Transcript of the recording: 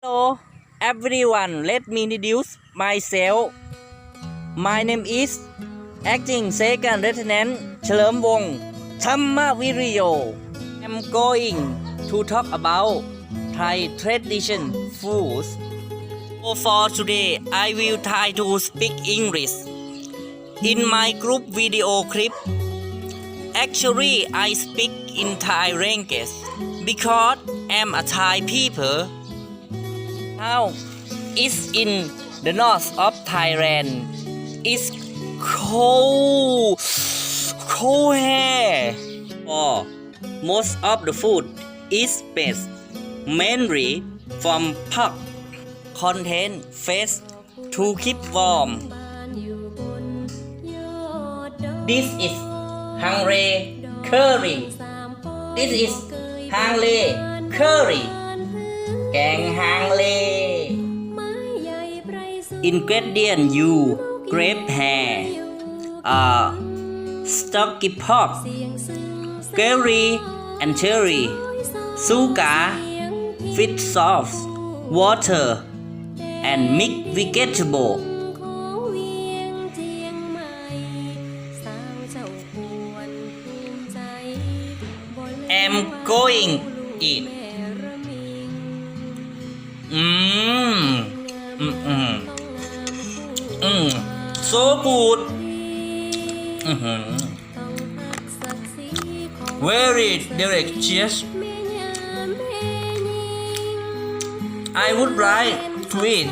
Hello everyone, let me introduce myself. My name is Acting Second Lieutenant เฉลิมวงศ์ธรรมวิริโย I'm going to talk about Thai tradition foods. So for today, I will try to speak English. In my group video clip, actually I speak in Thai language because I'm a Thai people. Now, it's in the north of Thailand. It's cold, cold here. Or most of the food is based mainly from pork. Contain fish to keep warm. This is Hungry curry. This is Hungry curry. แกงฮังเล ingredient you grape hair uh, stocky pork curry and cherry suga fish sauce water and mixed vegetable am going eat mm. Mm. So good. Mm-hmm. very delicious I would like to eat